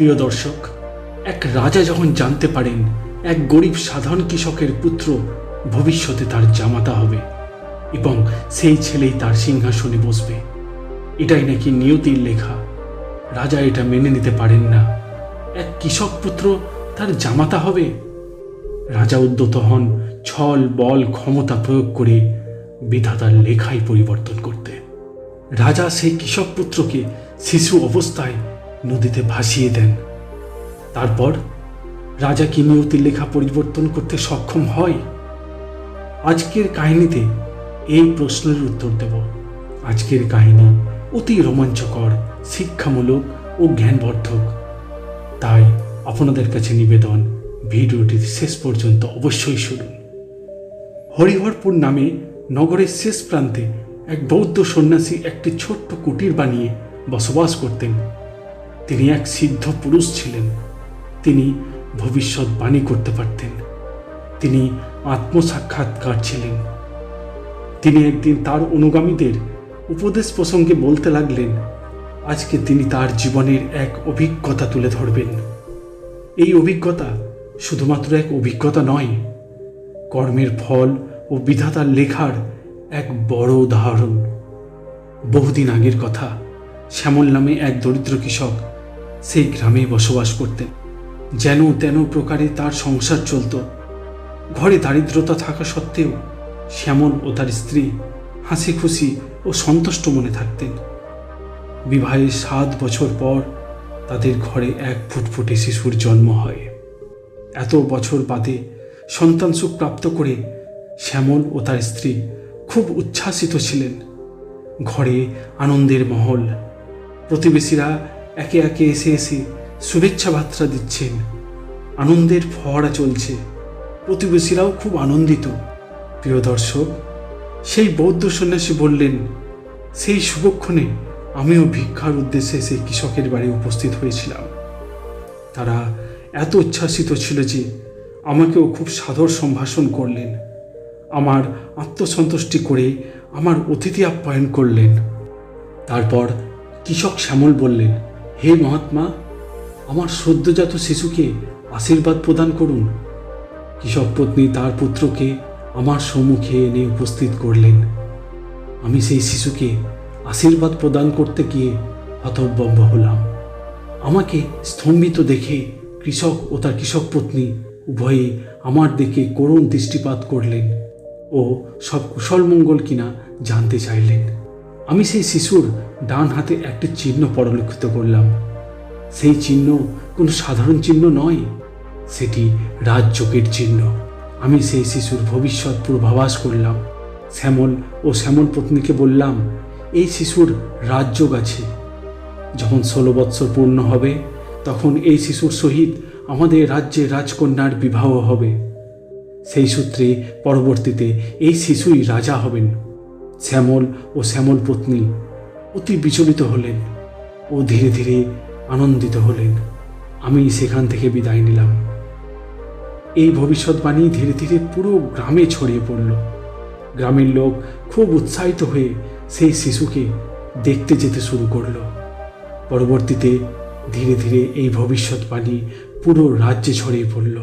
প্রিয় দর্শক, এক রাজা যখন জানতে পারেন এক গরিব সাধারণ কৃষকের পুত্র ভবিষ্যতে তার জামাতা হবে এবং সেই ছেলেই তার সিংহাসনে বসবে, এটাই নাকি নিয়তির লেখা। রাজা এটা মেনে নিতে পারেন না। এক কৃষক পুত্র তার জামাতা হবে? রাজা উদ্যত হন, ছল, বল, ক্ষমতা প্রয়োগ করে বিধাতার লেখাই পরিবর্তন করতে। রাজা সেই কৃষক পুত্রকে শিশু অবস্থায় নদীতে ভাসিয়ে দেন। তারপর রাজা কি নিয়তির লেখা পরিবর্তন করতে সক্ষম হয়। আজকের কাহিনীতে এই প্রশ্নের উত্তর দেব। আজকের কাহিনী অতি রোমাঞ্চকর, শিক্ষামূলক ও জ্ঞানবর্ধক। তাই আপনাদের কাছে নিবেদন ভিডিওটি শেষ পর্যন্ত অবশ্যই শুনুন। হরিহরপুর নামে নগরের শেষ প্রান্তে এক বৌদ্ধ সন্ন্যাসী একটি ছোট্ট কুটির বানিয়ে বসবাস করতেন। তিনি এক সিদ্ধ পুরুষ ছিলেন। তিনি ভবিষ্যৎ বাণী করতে পারতেন। তিনি আত্মসাক্ষাৎকার ছিলেন। তিনি একদিন তার অনুগামীদের উপদেশ প্রসঙ্গে বলতে লাগলেন, আজকে তিনি তার জীবনের এক অভিজ্ঞতা তুলে ধরবেন। এই অভিজ্ঞতা শুধুমাত্র এক অভিজ্ঞতা নয়, কর্মের ফল ও বিধাতার লেখার এক বড় উদাহরণ। বহুদিন আগের কথা, শ্যামল নামে এক দরিদ্র কৃষক সেই গ্রামে বসবাস করতেন। যেন তেন প্রকারে তার সংসার চলত। ঘরে দারিদ্রতা থাকা সত্ত্বেও শ্যামল ও তার স্ত্রী হাসি খুশি ও সন্তুষ্ট মনে থাকতেন। বিবাহের সাত বছর পর তাদের ঘরে এক ফুটফুটে শিশুর জন্ম হয়। এত বছর বাদে সন্তান সুখ প্রাপ্ত করে শ্যামল ও তার স্ত্রী খুব উচ্ছ্বাসিত ছিলেন। ঘরে আনন্দের মহল। প্রতিবেশীরা একে একে এসে এসে শুভেচ্ছা বার্তা দিচ্ছেন। আনন্দের ফোয়ারা চলছে। প্রতিবেশীরাও খুব আনন্দিত। প্রিয় দর্শক, সেই বৌদ্ধ সন্ন্যাসী বললেন, সেই শুভক্ষণে আমিও ভিক্ষার উদ্দেশ্যে সেই কৃষকের বাড়ি উপস্থিত হয়েছিলাম। তারা এত উচ্ছ্বাসিত ছিল যে আমাকেও খুব সাদর সম্ভাষণ করলেন। আমার আত্মসন্তুষ্টি করে আমার অতিথি আপ্যায়ন করলেন। তারপর কৃষক শ্যামল বললেন হে মহাত্মা, আমার সদ্যজাত শিশুকে আশীর্বাদ প্রদান করুন। কৃষক পত্নী তার পুত্রকে আমার সম্মুখে এনে উপস্থিত করলেন। আমি সেই শিশুকে আশীর্বাদ প্রদান করতে গিয়ে হতভম্ব হলাম। আমাকে স্তম্ভিত দেখে কৃষক ও তার কৃষক পত্নী উভয়ে আমার দিকে করুণ দৃষ্টিপাত করলেন ও সব কুশল মঙ্গল কিনা জানতে চাইলেন। আমি সেই শিশুর ডান হাতে একটি চিহ্ন পরলক্ষিত করলাম। সেই চিহ্ন কোনো সাধারণ চিহ্ন নয়, সেটি রাজযোগের চিহ্ন। আমি সেই শিশুর ভবিষ্যৎ পূর্বাভাস করলাম। শ্যামল ও শ্যামল পত্নীকে বললাম, এই শিশুর রাজযোগ আছে। যখন ষোলো বৎসর পূর্ণ হবে, তখন এই শিশুর সহিত আমাদের রাজ্যে রাজকন্যার বিবাহ হবে। সেই সূত্রে পরবর্তীতে এই শিশুই রাজা হবেন। শ্যামল ও শ্যামল পত্নী অতি বিচলিত হলেন ও ধীরে ধীরে আনন্দিত হলেন। আমি সেখান থেকে বিদায় নিলাম। এই ভবিষ্যৎবাণী ধীরে ধীরে পুরো গ্রামে ছড়িয়ে পড়ল। গ্রামের লোক খুব উৎসাহিত হয়ে সেই শিশুকে দেখতে যেতে শুরু করল। পরবর্তীতে ধীরে ধীরে এই ভবিষ্যৎবাণী পুরো রাজ্যে ছড়িয়ে পড়ল।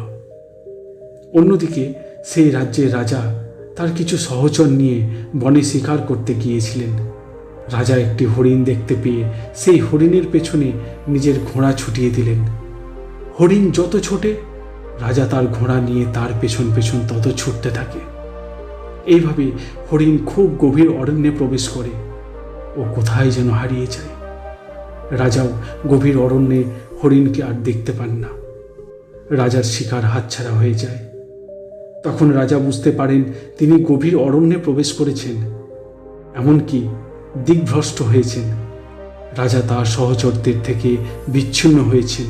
অন্যদিকে সেই রাজ্যের রাজা তার কিছু সহচর নিয়ে বনে শিকার করতে গিয়েছিলেন। রাজা একটি হরিণ দেখতে পেয়ে সেই হরিণের পেছনে নিজের ঘোড়া ছুটিয়ে দিলেন। হরিণ যত ছোটে, রাজা তার ঘোড়া নিয়ে তার পেছন পেছন তত ছুটতে থাকে। এইভাবে হরিণ খুব গভীর অরণ্যে প্রবেশ করে। ও কোথায় যেন হারিয়ে যায়। রাজাও গভীর অরণ্যে হরিণকে আর দেখতে পান না। রাজার শিকার হাতছাড়া হয়ে যায়। তখন রাজা বুঝতে পারেন তিনি গভীর অরণ্যে প্রবেশ করেছেন, এমনকি দিকভ্রষ্ট হয়েছেন। রাজা তার সহচরদের থেকে বিচ্ছিন্ন হয়েছেন।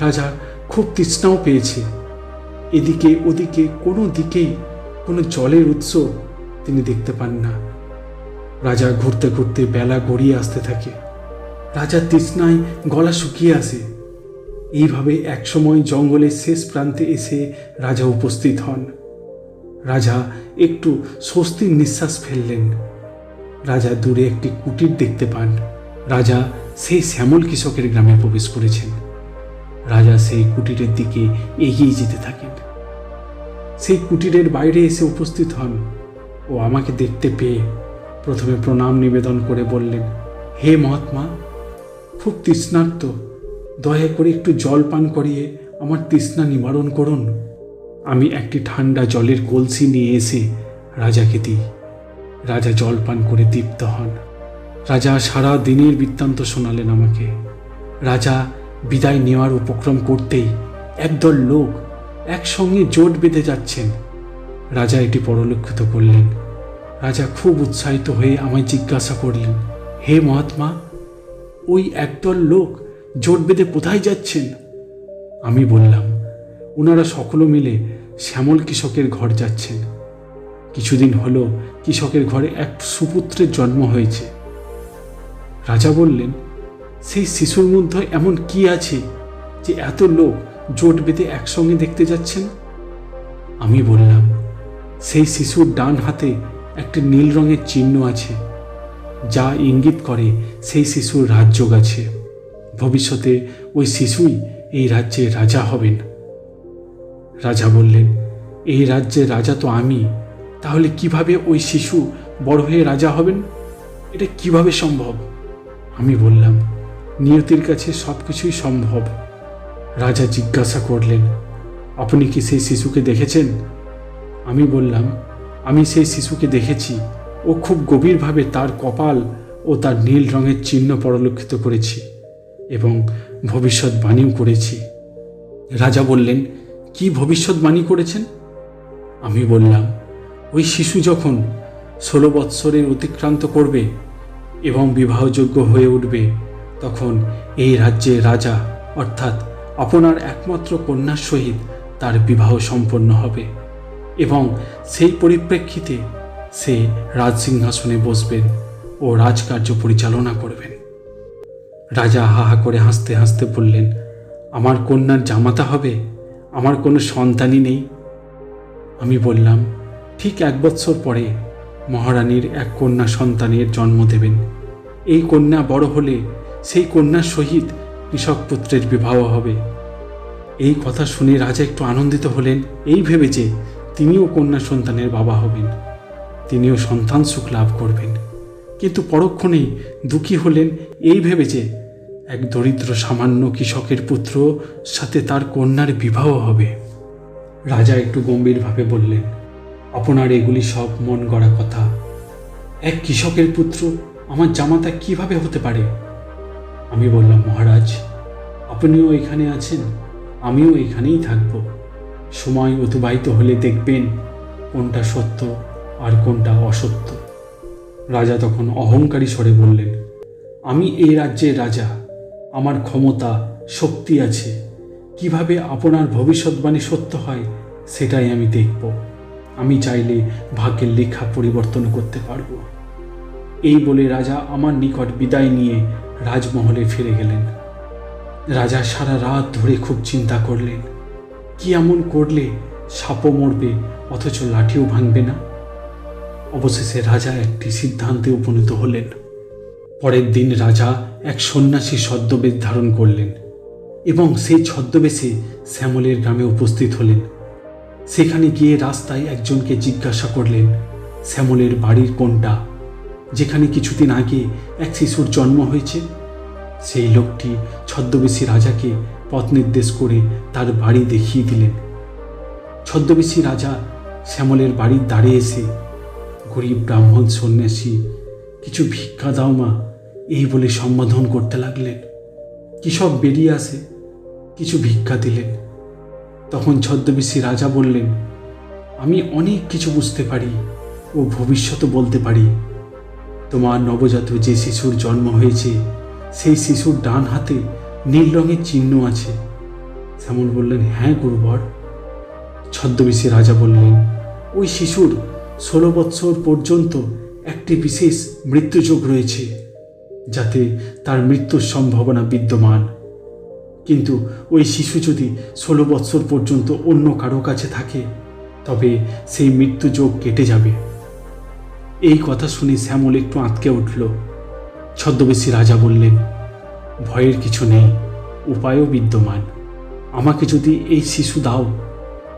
রাজা খুব তৃষ্ণাও পেয়েছে। এদিকে ওদিকে কোনো দিকেই কোনো জলের উৎস তিনি দেখতে পান না। রাজা ঘুরতে ঘুরতে বেলা গড়িয়ে আসতে থাকে। রাজা তৃষ্ণায় গলা শুকিয়ে আসে। এইভাবে একসময় জঙ্গলের শেষ প্রান্তে এসে রাজা উপস্থিত হন। রাজা একটু স্বস্তির নিঃশ্বাস ফেললেন। রাজা দূরে একটি কুটির দেখতে পান। রাজা সেই শ্যামল কৃষকের গ্রামে প্রবেশ করেছেন। রাজা সেই কুটিরের দিকে এগিয়ে যেতে থাকেন। সেই কুটিরের বাইরে এসে উপস্থিত হন ও আমাকে দেখতে পেয়ে প্রথমে প্রণাম নিবেদন করে বললেন, হে মহাত্মা, খুব তৃষ্ণার্ত। দয়া করে একটু জল পান করিয়ে আমার তৃষ্ণা নিবারণ করুন। আমি একটি ঠান্ডা জলের কলসি নিয়ে এসে রাজাকে দিই। রাজা জল পান করে তৃপ্ত হন। রাজা সারা দিনের বৃত্তান্ত শোনালেন আমাকে। রাজা বিদায় নেওয়ার উপক্রম করতেই একদল লোক একসঙ্গে জোট বেঁধে যাচ্ছেন। রাজা এটি পরলক্ষিত করলেন। রাজা খুব উৎসাহিত হয়ে আমায় জিজ্ঞাসা করলেন, হে মহাত্মা, ওই একদল লোক জোট বেঁধে কোথায় যাচ্ছেন? আমি বললাম ওনারা সকলে মিলে শ্যামল কৃষকের ঘর যাচ্ছেন। কিছুদিন হলো কৃষকের ঘরে এক সুপুত্রের জন্ম হয়েছে। রাজা বললেন, সেই শিশুর মধ্যে এমন কি আছে যে এত লোক জোট বেঁধে একসঙ্গে দেখতে যাচ্ছেন? আমি বললাম, সেই শিশুর ডান হাতে একটি নীল রঙের চিহ্ন আছে, যা ইঙ্গিত করে সেই শিশুর রাজযোগ আছে। ভবিষ্যতে ওই শিশুই এই রাজ্যের রাজা হবেন। রাজা বললেন, এই রাজ্যের রাজা তো আমি, তাহলে কীভাবে ওই শিশু বড় হয়ে রাজা হবেন? এটা কীভাবে সম্ভব? আমি বললাম, নিয়তির কাছে সব কিছুই সম্ভব। রাজা জিজ্ঞাসা করলেন, আপনি কি সেই শিশুকে দেখেছেন? আমি বললাম, আমি সেই শিশুকে দেখেছি। ও খুব গভীরভাবে তার কপাল ও তার নীল রঙের চিহ্ন পরলক্ষিত করেছি। এবং ভবিষ্যৎবাণীও করেছি। রাজা বললেন, কি ভবিষ্যৎবাণী করেছেন? আমি বললাম, ওই শিশু যখন ষোলো বৎসরের অতিক্রান্ত করবে এবং বিবাহযোগ্য হয়ে উঠবে, তখন এই রাজ্যের রাজা, অর্থাৎ আপনার একমাত্র কন্যার সহিত তার বিবাহ সম্পন্ন হবে এবং সেই পরিপ্রেক্ষিতে সে রাজসিংহাসনে বসবেন ও রাজকার্য পরিচালনা করবেন। রাজা হা হা করে হাসতে হাসতে বললেন, আমার কন্যার জামাতা হবে? আমার কোনো সন্তানই নেই? আমি বললাম, ঠিক এক বৎসর পরে মহারানীর এক কন্যা সন্তানের জন্ম দেবেন। এই কন্যা বড় হলে সেই কন্যার সহিত কৃষক পুত্রের বিবাহ হবে। এই কথা শুনে রাজা একটু আনন্দিত হলেন। এই ভেবে যে তিনিও কন্যা সন্তানের বাবা হবেন। তিনিও সন্তান সুখ লাভ করবেন। কিন্তু পরক্ষণেই দুঃখী হলেন এই ভেবে যে এক দরিদ্র সামান্য কৃষকের পুত্র সাথে তার কন্যার বিবাহ হবে। রাজা একটু গম্ভীরভাবে বললেন, আপনার এগুলি সব মন গড়া কথা। এক কৃষকের পুত্র আমার জামাতা কীভাবে হতে পারে? আমি বললাম, মহারাজ, আপনিও এখানে আছেন, আমিও এখানেই থাকব। সময় অতিবাহিত হলে দেখবেন কোনটা সত্য আর কোনটা অসত্য। রাজা তখন অহংকারী স্বরে বললেন, আমি এই রাজ্যের রাজা। আমার ক্ষমতা, শক্তি আছে। কীভাবে আপনার ভবিষ্যৎবাণী সত্য হয়, সেটাই আমি দেখব। আমি চাইলে ভাগ্যের লেখা পরিবর্তন করতে পারব। এই বলে রাজা আমার নিকট বিদায় নিয়ে রাজমহলে ফিরে গেলেন। রাজা সারা রাত ধরে খুব চিন্তা করলেন, কি এমন করলে সাপও মরবে, অথচ লাঠিও ভাঙবে না? অবশেষে রাজা একটি সিদ্ধান্তে উপনীত হলেন। পরের দিন রাজা এক সন্ন্যাসী ছদ্মবেশ ধারণ করলেন এবং সেই ছদ্মবেশে শ্যামলের গ্রামে উপস্থিত হলেন। সেখানে গিয়ে রাস্তায় একজনকে জিজ্ঞাসা করলেন, শ্যামলের বাড়ির কোনটা? যেখানে কিছুদিন আগে এক শিশুর জন্ম হয়েছে? সেই লোকটি ছদ্মবেশী রাজাকে পথ নির্দেশ করে তার বাড়ি দেখিয়ে দিলেন। ছদ্মবেশী রাজা শ্যামলের বাড়ির দ্বারে এসে গরিব ব্রাহ্মণ সন্ন্যাসী, কিছু ভিক্ষা দাও মা, এই বলে সম্বোধন করতে লাগলেন। কৃষক বেরিয়ে আসে, কিছু ভিক্ষা দিলেন। তখন ছদ্মবেশী রাজা বললেন, আমি অনেক কিছু বুঝতে পারি ও ভবিষ্যৎ বলতে পারি। তোমার নবজাত যে শিশুর জন্ম হয়েছে, সেই শিশুর ডান হাতে নীল রঙের চিহ্ন আছে। শ্যামল বললেন হ্যাঁ গুরুবর। ছদ্মবেশী রাজা বললেন, ওই শিশুর ষোলো বৎসর পর্যন্ত একটি বিশেষ মৃত্যুযোগ রয়েছে, যাতে তার মৃত্যুর সম্ভাবনা বিদ্যমান। কিন্তু ওই শিশু যদি ষোলো বৎসর পর্যন্ত অন্য কারও কাছে থাকে, তবে সেই মৃত্যুযোগ কেটে যাবে। এই কথা শুনে শ্যামল একটু আঁতকে উঠল। ছদ্মবেশী রাজা বললেন, ভয়ের কিছু নেই, উপায়ও বিদ্যমান। আমাকে যদি এই শিশু দাও,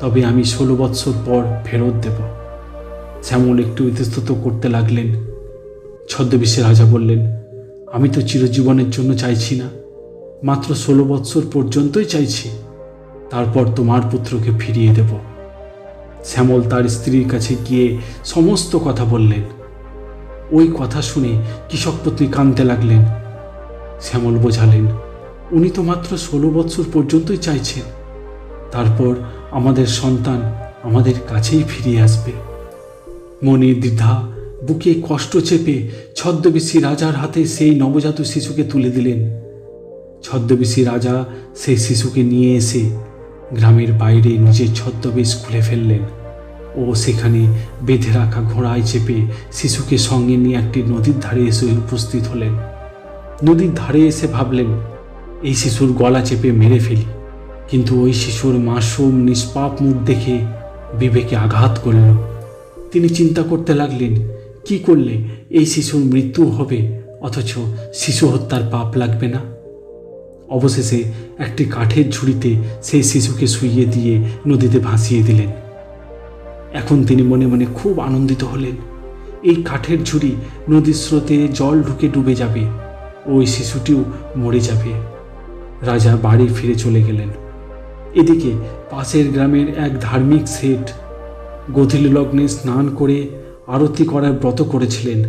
তবে আমি ষোলো বৎসর পর ফেরত দেব। শ্যামল একটু ইতস্তত করতে লাগলেন। ছদ্মবেশে রাজা বললেন, আমি তো চিরজীবনের জন্য চাইছি না। মাত্র ষোলো বৎসর পর্যন্তই চাইছি। তারপর তোমার পুত্রকে ফিরিয়ে দেব। শ্যামল তার স্ত্রীর কাছে গিয়ে সমস্ত কথা বললেন। ওই কথা শুনে কৃষক পত্নী কাঁদতে লাগলেন। শ্যামল বোঝালেন, উনি তো মাত্র ষোলো বৎসর পর্যন্তই চাইছেন। তারপর আমাদের সন্তান আমাদের কাছেই ফিরিয়ে আসবে। মনে দ্বিধা, বুকে কষ্ট চেপে ছদ্মবেশী রাজার হাতে সেই নবজাত শিশুকে তুলে দিলেন। ছদ্মবেশী রাজা সেই শিশুকে নিয়ে এসে গ্রামের বাইরে নিজের ছদ্মবেশ খুলে ফেললেন ও সেখানে বেঁধে রাখা ঘোড়ায় চেপে শিশুকে সঙ্গে নিয়ে একটি নদীর ধারে এসে উপস্থিত হলেন। নদীর ধারে এসে ভাবলেন, এই শিশুর গলা চেপে মেরে ফেলি। কিন্তু ওই শিশুর মাসুম, নিষ্পাপ মুখ দেখে বিবেকে আঘাত করল তিনি চিন্তা করতে লাগলেন, কি করলে এই শিশুর মৃত্যু হবে? অথচ শিশু হত্যার পাপ লাগবে না? অবশেষে একটি কাঠের ঝুড়িতে সেই শিশুকে শুইয়ে দিয়ে নদীতে ভাসিয়ে দিলেন। এখন তিনি মনে মনে খুব আনন্দিত হলেন। এই কাঠের ঝুড়ি নদীর স্রোতে জল ঢুকে ডুবে যাবে, ওই শিশুটিও মরে যাবে। রাজা বাড়ি ফিরে চলে গেলেন। এদিকে পাশের গ্রামের এক ধার্মিক শেঠ গধূলি লগ্নে স্নান করে আরতি করার ব্রত করেছিলেন।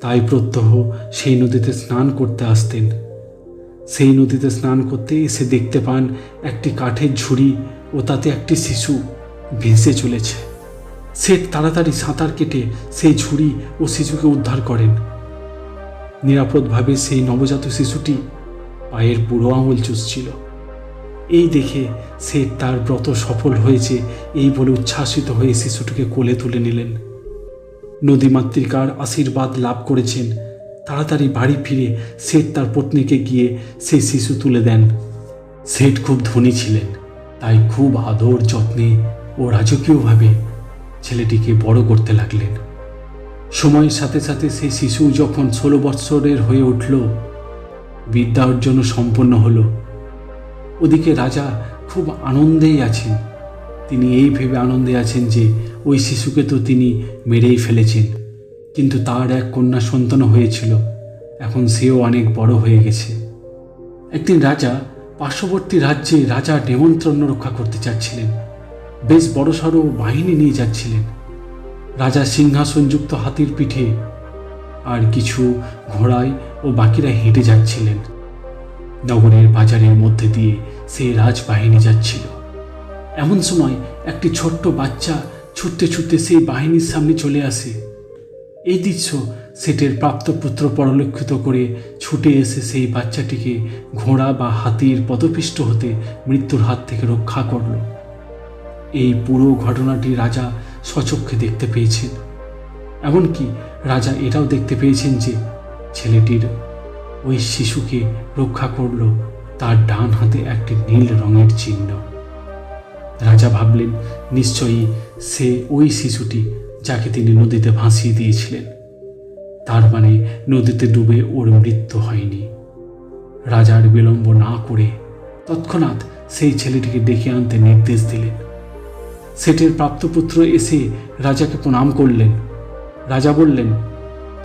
তাই প্রত্যহ সেই নদীতে স্নান করতে আসতেন। সেই নদীতে স্নান করতে এসে দেখতে পান একটি কাঠের ঝুড়ি ও তাতে একটি শিশু ভেসে চলেছে। শেঠ তাড়াতাড়ি সাঁতার কেটে সেই ঝুড়ি ও শিশুকে উদ্ধার করেন। নিরাপদভাবে সেই নবজাত শিশুটি পায়ের বুড়ো আঙুল চুষছিল। এই দেখে সে তার ব্রত সফল হয়েছে, এই বলে উচ্ছ্বাসিত হয়ে শিশুটিকে কোলে তুলে নিলেন। নদীমাতৃকার আশীর্বাদ লাভ করেছেন। তাড়াতাড়ি বাড়ি ফিরে শেঠ তার পত্নীকে গিয়ে সেই শিশু তুলে দেন। শেঠ খুব ধনী ছিলেন, তাই খুব আদর যত্নে ও রাজকীয়ভাবে ছেলেটিকে বড় করতে লাগলেন। সময়ের সাথে সাথে সেই শিশু যখন ষোলো বৎসরের হয়ে উঠল, বিদ্যা অর্জন সম্পন্ন হলো। ওদিকে রাজা খুব আনন্দেই আছেন। তিনি এই ভেবে আনন্দে আছেন যে ওই শিশুকে তো তিনি মেরেই ফেলেছেন। কিন্তু তার এক কন্যা সন্তান হয়েছিল। এখন সেও অনেক বড় হয়ে গেছে। একদিন রাজা পার্শ্ববর্তী রাজ্যে রাজা নেমন্ত্রণ রক্ষা করতে চাচ্ছিলেন বেশ বড়সড় বাহিনী নিয়ে যাচ্ছিলেন। রাজা সিংহাসনযুক্ত হাতির পিঠে আর কিছু ঘোড়ায় ও বাকিরা হেঁটে যাচ্ছিলেন। নগরের বাজারের মধ্যে দিয়ে সেই রাজবাহিনী যাচ্ছিল। এমন সময় একটি ছোট্ট বাচ্চা ছুটতে ছুটতে সেই বাহিনীর সামনে চলে আসে। এই দৃশ্য সেটের প্রাপ্ত পুত্র পরলক্ষিত করে ছুটে এসে সেই বাচ্চাটিকে ঘোড়া বা হাতির পদপিষ্ট হতে মৃত্যুর হাত থেকে রক্ষা করল। এই পুরো ঘটনাটি রাজা সচক্ষে দেখতে পেয়েছেন। এমনকি রাজা এটাও দেখতে পেয়েছেন যে ছেলেটির ওই শিশুকে রক্ষা করল তার ডান হাতে একটি নীল রঙের চিহ্ন। রাজা ভাবলেন, নিশ্চয়ই সে ওই শিশুটি যাকে তিনি নদীতে ভাসিয়ে দিয়েছিলেন। তার মানে নদীতে ডুবে ওর মৃত্যু হয়নি। রাজার বিলম্ব না করে তৎক্ষণাৎ সেই ছেলেটিকে ডেকে আনতে নির্দেশ দিলেন। সেটের প্রাপ্তপুত্র এসে রাজাকে প্রণাম করলেন। রাজা বললেন,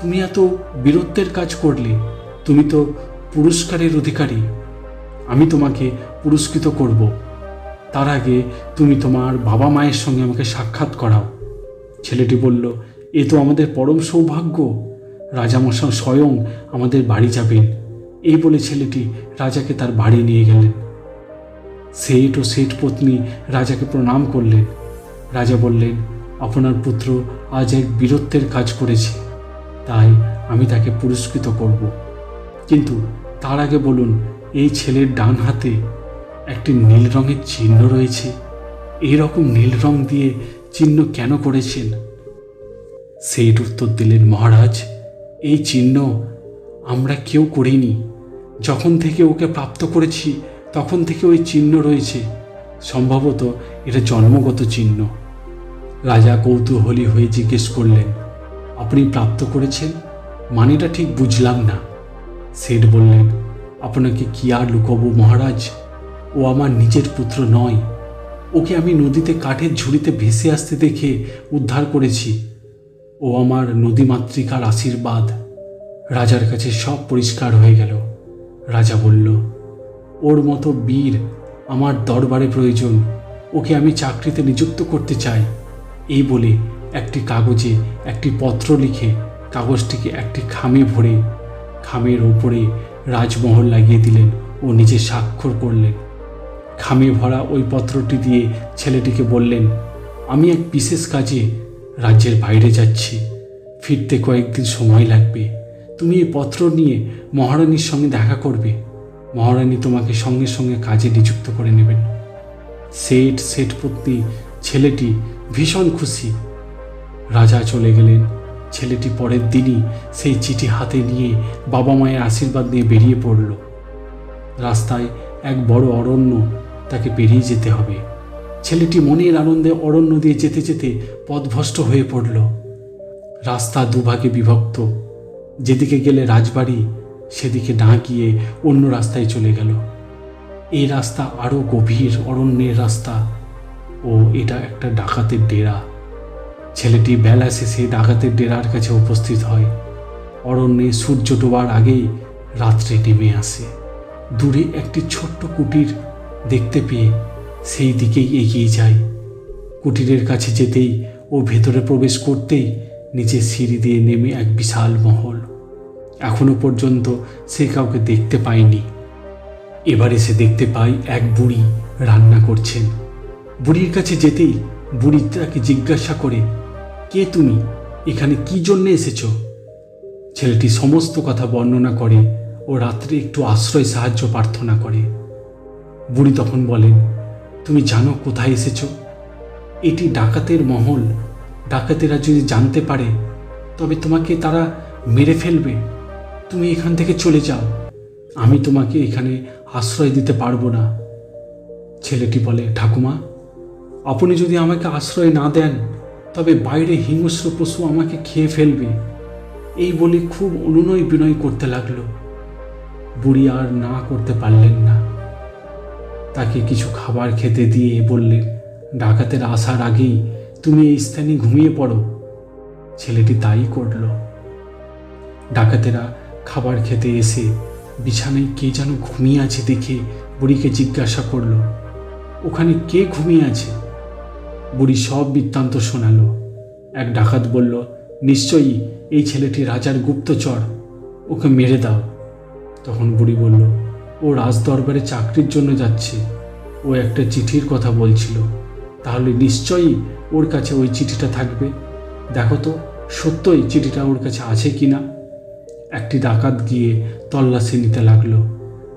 তুমি এত বীরত্বের কাজ করলে তুমি তো পুরস্কারের অধিকারী। আমি তোমাকে পুরস্কৃত করব। তার আগে তুমি তোমার বাবা মায়ের সঙ্গে আমাকে সাক্ষাৎ করাও। ছেলেটি বলল, এ তো আমাদের পরম সৌভাগ্য। রাজামশাই স্বয়ং আমাদের বাড়ি যাবেন। এই বলে ছেলেটি রাজাকে তার বাড়ি নিয়ে গেলেন। সেট ও সেট পত্নী রাজাকে প্রণাম করলেন। রাজা বললেন, আপনার পুত্র আজ এক বীরত্বের কাজ করেছে। তাই আমি তাকে পুরস্কৃত করব। কিন্তু তার আগে বলুন, এই ছেলের ডান হাতে একটি নীল রঙের চিহ্ন রয়েছে। এই রকম নীল রং দিয়ে চিহ্ন কেন করেছেন? সেট উত্তর দিলেন, মহারাজ, এই চিহ্ন আমরা কেউ করিনি। যখন থেকে ওকে প্রাপ্ত করেছি, তখন থেকে ওই চিহ্ন রয়েছে। সম্ভবত এটা জন্মগত চিহ্ন। রাজা কৌতূহলী হয়ে জিজ্ঞেস করলেন, আপনি প্রাপ্ত করেছেন? মানেটা ঠিক বুঝলাম না। সেট বললেন, আপনাকে কি আর লুকোবো মহারাজ? ও আমার নিজের পুত্র নয়। ওকে আমি নদীতে কাঠের ঝুড়িতে ভেসে আসতে দেখে উদ্ধার করেছি। ও আমার নদীমাতৃকার আশীর্বাদ। রাজার কাছে সব পরিষ্কার হয়ে গেল। রাজা বলল, ওর মতো বীর আমার দরবারে প্রয়োজন। ওকে আমি চাকরিতে নিযুক্ত করতে চাই। এই বলে একটি কাগজে একটি পত্র লিখে, কাগজটিকে একটি খামে ভরে খামের ওপরে রাজমহল লাগিয়ে দিলেন ও নিজে স্বাক্ষর করলেন। খামে ভরা ওই পত্রটি দিয়ে ছেলেটিকে বললেন, আমি এক বিশেষ কাজে রাজ্যের বাইরে যাচ্ছি। ফিরতে কয়েকদিন সময় লাগবে। তুমি এই পত্র নিয়ে মহারানীর সঙ্গে দেখা করবে। মহারানী তোমাকে সঙ্গে সঙ্গে কাজে নিযুক্ত করে নেবেন। সেঠ সেঠ পত্নী ছেলেটি ভীষণ খুশি। রাজা চলে গেলেন। ছেলেটি পরের দিনই সেই চিঠি হাতে নিয়ে বাবা মায়ের আশীর্বাদ নিয়ে বেরিয়ে পড়ল। রাস্তায় এক বড় অরণ্য তাকে পেরিয়ে যেতে হবে। ছেলেটি মনের আনন্দে অরণ্য দিয়ে যেতে যেতে পথভ্রষ্ট হয়ে পড়ল। রাস্তা দুভাগে বিভক্ত। যেদিকে গেলে রাজবাড়ি, সেদিকে না গিয়ে অন্য রাস্তায় চলে গেল। এই রাস্তা আরও গভীর অরণ্যের রাস্তা। ও এটা একটা ডাকাতের ডেরা। ছেলেটি বেলা শেষে ডাকাতের ডেরার কাছে উপস্থিত হয়। অরণ্যে সূর্য ডোবার আগেই রাত্রে নেমে আসে। দূরে একটি ছোট্ট কুটির দেখতে পেয়ে সেই দিকেই এগিয়ে যায়। কুটিরের কাছে যেতেই ও ভেতরে প্রবেশ করতেই নিচে সিঁড়ি দিয়ে নেমে এক বিশাল মহল। এখনও পর্যন্ত সে কাউকে দেখতে পায়নি। এবারে সে দেখতে পায় এক বুড়ি রান্না করছেন। বুড়ির কাছে যেতেই বুড়ি তাকে জিজ্ঞাসা করে কে তুমি? এখানে কি জন্যে এসেছ? ছেলেটি সমস্ত কথা বর্ণনা করে ও রাত্রে একটু আশ্রয় সাহায্য প্রার্থনা করে। বুড়ি তখন বলেন, তুমি জানো কোথায় এসেছ? এটি ডাকাতের মহল। ডাকাতেরা যদি জানতে পারে, তবে তোমাকে তারা মেরে ফেলবে। তুমি এখান থেকে চলে যাও। আমি তোমাকে এখানে আশ্রয় দিতে পারব না। ছেলেটি বলে, ঠাকুমা, আপনি যদি আমাকে আশ্রয় না দেন তবে বাইরে হিংস্র পশু আমাকে খেয়ে ফেলবে। এই বলে খুব অনুনয় বিনয় করতে লাগল। বুড়ি আর না করতে পারলেন না। তাকে কিছু খাবার খেতে দিয়ে বললেন ডাকাতের আসার আগেই তুমি এই স্থানে ঘুমিয়ে পড়ো। ছেলেটি তাই করল। ডাকাতেরা খাবার খেতে এসে বিছানায় কে যেন ঘুমিয়ে আছে দেখে বুড়িকে জিজ্ঞাসা করল, ওখানে কে ঘুমিয়ে আছে? বুড়ি সব বৃত্তান্ত শোনালো। এক ডাকাত বলল, নিশ্চয়ই এই ছেলেটি রাজার গুপ্তচর, ওকে মেরে দাও। তখন বুড়ি বলল, ও রাজদরবারে চাকরির জন্য যাচ্ছে। ও একটা চিঠির কথা বলছিল, তাহলে নিশ্চয়ই ওর কাছে ওই চিঠিটা থাকবে। দেখো তো, সত্যই চিঠিটা ওর কাছে আছে কি না একটি ডাকাত গিয়ে তল্লাশি নিতে লাগল।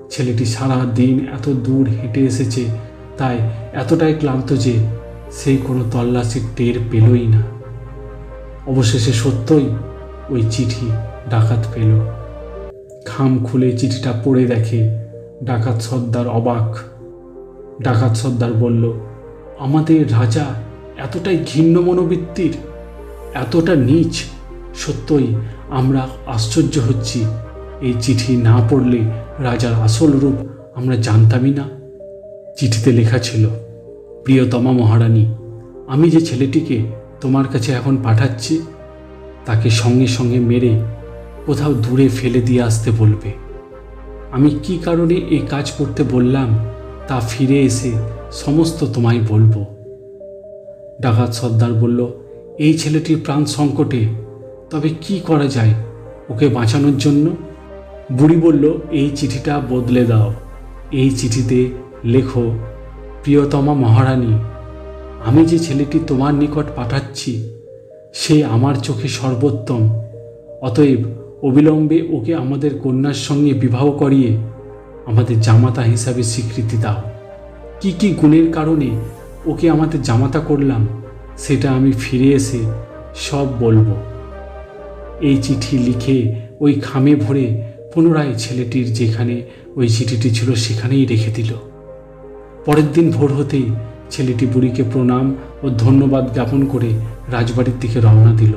ছেলেটি সারা দিন এত দূর হেঁটে এসেছে, তাই এতটাই ক্লান্ত যে সে কোনো তল্লাশির টের পেলই না। অবশেষে সত্যই ওই চিঠি ডাকাত পেল। খাম খুলে চিঠিটা পড়ে দেখে ডাকাত সর্দার অবাক। ডাকাত সর্দার বলল, আমাদের রাজা এতটাই ঘিন্ন মনোবৃত্তির, এতটা নীচ, সত্যই আমরা আশ্চর্য হচ্ছি। এই চিঠি না পড়লে রাজার আসল রূপ আমরা জানতামই না। চিঠিতে লেখা ছিল প্রিয়তমা মহারানী, আমি যে ছেলেটিকে তোমার কাছে এখন পাঠাচ্ছি, তাকে সঙ্গে সঙ্গে মেরে কোথাও দূরে ফেলে দিয়ে আসতে বলবে। আমি কি কারণে এই কাজ করতে বললাম, তা ফিরে এসে সমস্ত তোমায় বলব। ডাকাত সর্দার বলল, এই ছেলেটির প্রাণ সংকটে, তবে কি করা যায় ওকে বাঁচানোর জন্য? বুড়ি বলল, এই চিঠিটা বদলে দাও, এই চিঠিতে লেখো প্রিয়তমা মহারানী, আমি যে ছেলেটি তোমার নিকট পাঠাচ্ছি, সে আমার চোখে সর্বোত্তম। অতএব অবিলম্বে ওকে আমাদের কন্যার সঙ্গে বিবাহ করিয়ে আমাদের জামাতা হিসাবে স্বীকৃতি দাও। কি কি গুণের কারণে ওকে আমাদের জামাতা করলাম, সেটা আমি ফিরে এসে সব বলব। এই চিঠি লিখে ওই খামে ভরে পুনরায় ছেলেটির যেখানে ওই চিঠিটি ছিল, সেখানেই রেখে দিল। পরের দিন ভোর হতেই ছেলেটি বুড়িকে প্রণাম ও ধন্যবাদ জ্ঞাপন করে রাজবাড়ির দিকে রওনা দিল।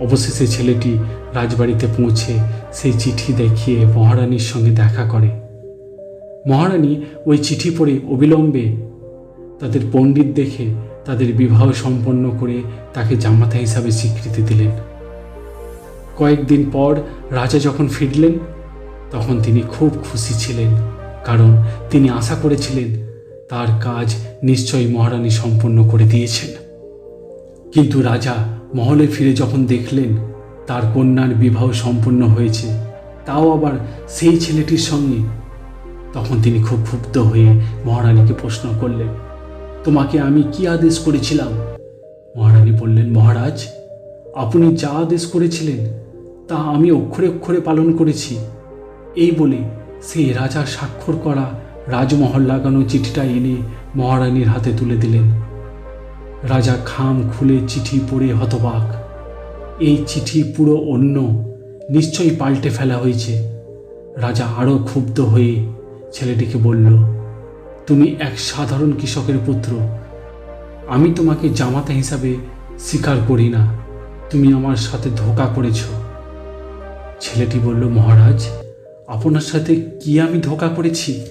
অবশেষে ছেলেটি রাজবাড়িতে পৌঁছে সেই চিঠি দেখিয়ে মহারানীর সঙ্গে দেখা করে। মহারানী ওই চিঠি পড়ে অবিলম্বে তাদের পণ্ডিত দেখে তাদের বিবাহ সম্পন্ন করে তাকে জামাতা হিসাবে স্বীকৃতি দিলেন। কয়েকদিন পর রাজা যখন ফিরলেন, তখন তিনি খুব খুশি ছিলেন। কারণ তিনি আশা করেছিলেন তার কাজ নিশ্চয়ই মহারানী সম্পন্ন করে দিয়েছেন। কিন্তু রাজা মহলে ফিরে যখন দেখলেন তার কন্যার বিবাহ সম্পন্ন হয়েছে, তাও আবার সেই ছেলেটির সঙ্গে, তখন তিনি খুব ক্ষুব্ধ হয়ে মহারানীকে প্রশ্ন করলেন, তোমাকে আমি কি আদেশ করেছিলাম? মহারানী বললেন, মহারাজ, আপনি যা আদেশ করেছিলেন তা আমি অক্ষরে অক্ষরে পালন করেছি। এই বলে সেই রাজা স্বাক্ষর করা রাজমহল লাগানো চিঠিটা এনে মহারানীর হাতে তুলে দিলেন। রাজা খাম খুলে চিঠি পড়ে হতবাক। এই চিঠি পুরো অন্য, নিশ্চয়ই পাল্টে ফেলা হয়েছে। রাজা আরও ক্ষুব্ধ হয়ে ছেলেটিকে বলল, তুমি এক সাধারণ কৃষকের পুত্র। আমি তোমাকে জামাতা হিসাবে স্বীকার করি না। তুমি আমার সাথে ধোকা করেছ। ছেলেটি বলল, মহারাজ আপনার সাথে কি আমি ধোকা করেছি?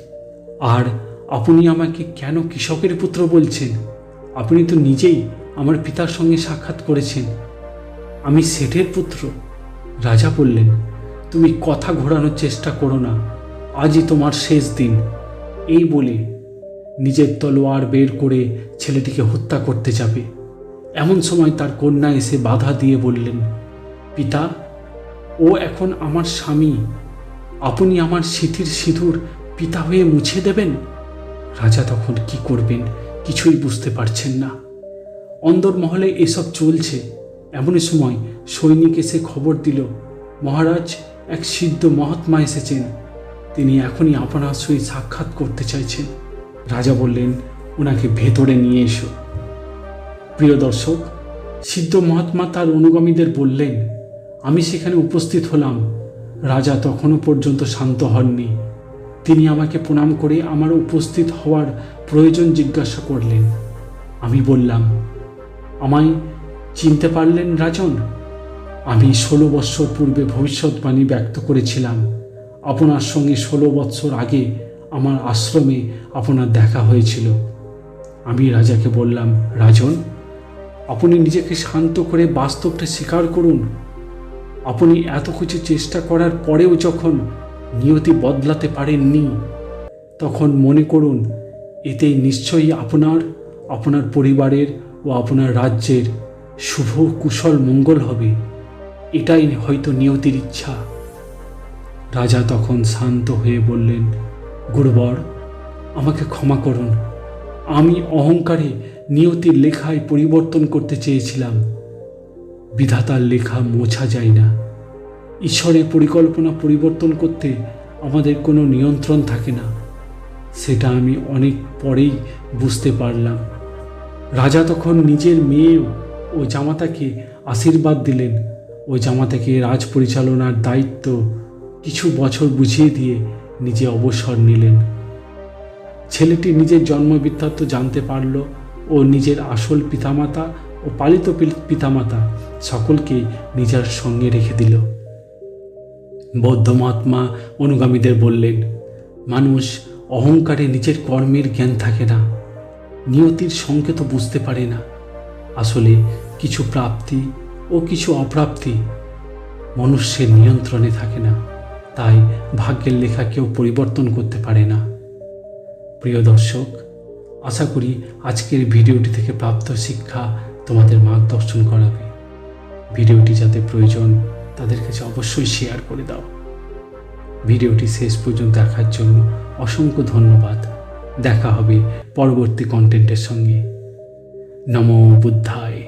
আর আপনি আমাকে কেন কৃষকের পুত্র বলছেন? আপনি তো নিজেই আমার পিতার সঙ্গে সাক্ষাৎ করেছেন। আমি শেঠের পুত্র। রাজা বললেন, তুমি কথা ঘোরানোর চেষ্টা করো না। আজই তোমার শেষ দিন। এই বলে নিজের তলোয়ার বের করে ছেলেটিকে হত্যা করতে যাবে। এমন সময় তার কন্যা এসে বাধা দিয়ে বললেন, পিতা, ও এখন আমার স্বামী। আপনি আমার স্মৃতির সিঁদুর পিতা হয়ে মুছে দেবেন? রাজা তখন কি করবেন কিছুই বুঝতে পারছেন না। অন্দরমহলে এসব চলছে। এমনই সময় সৈনিক এসে খবর দিল, মহারাজ, এক সিদ্ধ মহাত্মা এসেছেন। তিনি এখনই আপনার সহিত সাক্ষাৎ করতে চাইছেন। রাজা বললেন, ওনাকে ভেতরে নিয়ে এসো। প্রিয় দর্শক, সিদ্ধ মহাত্মা তার অনুগামীদের বললেন, আমি সেখানে উপস্থিত হলাম। রাজা তখনও পর্যন্ত শান্ত হননি। তিনি আমাকে প্রণাম করে আমার উপস্থিত হওয়ার প্রয়োজন জিজ্ঞাসা করলেন। আমি বললাম, আমায় চিনতে পারলেন রাজন? আমি ষোলো বৎসর পূর্বে ভবিষ্যৎবাণী ব্যক্ত করেছিলাম। আপনার সঙ্গে ষোলো বৎসর আগে আমার আশ্রমে আপনার দেখা হয়েছিল। আমি রাজাকে বললাম, রাজন, আপনি নিজেকে শান্ত করে বাস্তবটা স্বীকার করুন। আপনি এত কিছু চেষ্টা করার পরেও যখন নিয়তি বদলাতে পারেননি, তখন মনে করুন, এতেই নিশ্চয়ই আপনার আপনার পরিবারের ও আপনার রাজ্যের শুভ কুশল মঙ্গল হবে। এটাই হয়তো নিয়তির ইচ্ছা। রাজা তখন শান্ত হয়ে বললেন, গুরুবর, আমাকে ক্ষমা করুন। আমি অহংকারে নিয়তির লেখায় পরিবর্তন করতে চেয়েছিলাম। বিধাতার লেখা মোছা যায় না। ঈশ্বরের পরিকল্পনা পরিবর্তন করতে আমাদের কোনো নিয়ন্ত্রণ থাকে না। সেটা আমি অনেক পরেই বুঝতে পারলাম। রাজা তখন নিজের মেয়ে ও জামাতাকে আশীর্বাদ দিলেন। ও জামাতাকে রাজ পরিচালনার দায়িত্ব কিছু বছর বুঝিয়ে দিয়ে নিজে অবসর নিলেন। ছেলেটি নিজের জন্ম বৃত্তান্ত জানতে পারল ও নিজের আসল পিতামাতা ও পালিত পিতামাতা সকলকে নিজের সঙ্গে রেখে দিল। বৌদ্ধ মহাত্মা অনুগামীদের বললেন, মানুষ অহংকারে নিজের কর্মের জ্ঞান থাকে না। নিয়তির সংকেত বুঝতে পারে না। আসলে কিছু প্রাপ্তি ও কিছু অপ্রাপ্তি মনুষ্যের নিয়ন্ত্রণে থাকে না। তাই ভাগ্যের লেখা কেউ পরিবর্তন করতে পারে না। প্রিয় দর্শক, আশা করি আজকের ভিডিওটি থেকে প্রাপ্ত শিক্ষা তোমাদের মার্গদর্শন করাবে। ভিডিওটি যাতে প্রয়োজন, তাদের কাছে অবশ্যই শেয়ার করে দাও। ভিডিওটি শেষ পর্যন্ত দেখার জন্য অসংখ্য ধন্যবাদ। দেখা হবে পরবর্তী কন্টেন্টের সঙ্গে। নমো বুদ্ধায়।